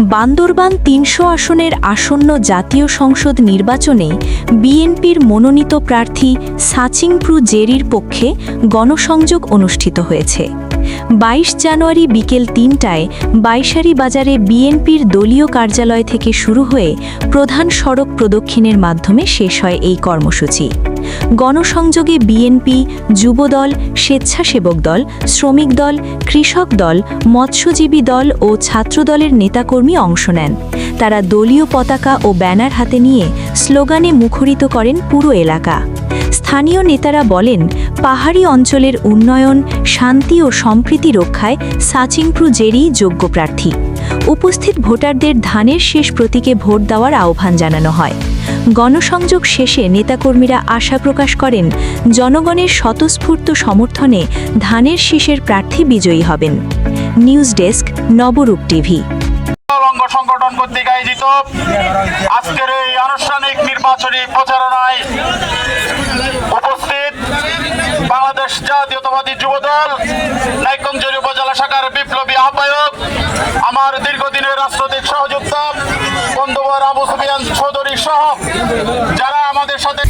বান্দরবান তিনশো আসনের আসন্ন জাতীয় সংসদ নির্বাচনে বিএনপির মনোনীত প্রার্থী সাচিংপ্রু জেরির পক্ষে গণসংযোগ অনুষ্ঠিত হয়েছে। বাইশ জানুয়ারি বিকেল তিনটায় বাইশারি বাজারে বিএনপির দলীয় কার্যালয় থেকে শুরু হয়ে প্রধান সড়ক প্রদক্ষিণের মাধ্যমে শেষ হয় এই কর্মসূচি। গণসংযোগে বিএনপি, যুবদল, স্বেচ্ছাসেবক দল, শ্রমিক দল, কৃষক দল, মৎস্যজীবী দল ও ছাত্রদলের নেতাকর্মী অংশ নেন। তারা দলীয় পতাকা ও ব্যানার হাতে নিয়ে স্লোগানে মুখরিত করেন পুরো এলাকা। স্থানীয় নেতারা বলেন, পাহাড়ি অঞ্চলের উন্নয়ন, শান্তি ও সম্প্রীতি রক্ষায় সাচিংপ্রু জেরি যোগ্য প্রার্থী। উপস্থিত ভোটারদের ধানের শেষ প্রতীকে ভোট দেওয়ার আহ্বান জানানো হয়। গণসংযোগ শেষে নেতাকর্মীরা আশা প্রকাশ করেন, জনগণের স্বতঃস্ফূর্ত সমর্থনে ধানের শীষের প্রার্থী বিজয়ী হবেন। News desk, Nabarup TV. সংগঠন কর্তৃক আয়োজিত আজকের এই আনুষ্ঠানিক নির্বাচনী প্রচারণায় উপস্থিত বাংলাদেশ জাতীয়তাবাদী যুবদল, নাইকঞ্জলি উপজেলা শাখার বিপ্লবী আবু সুফিয়ান চৌধুরী সহ যারা আমাদের সাথে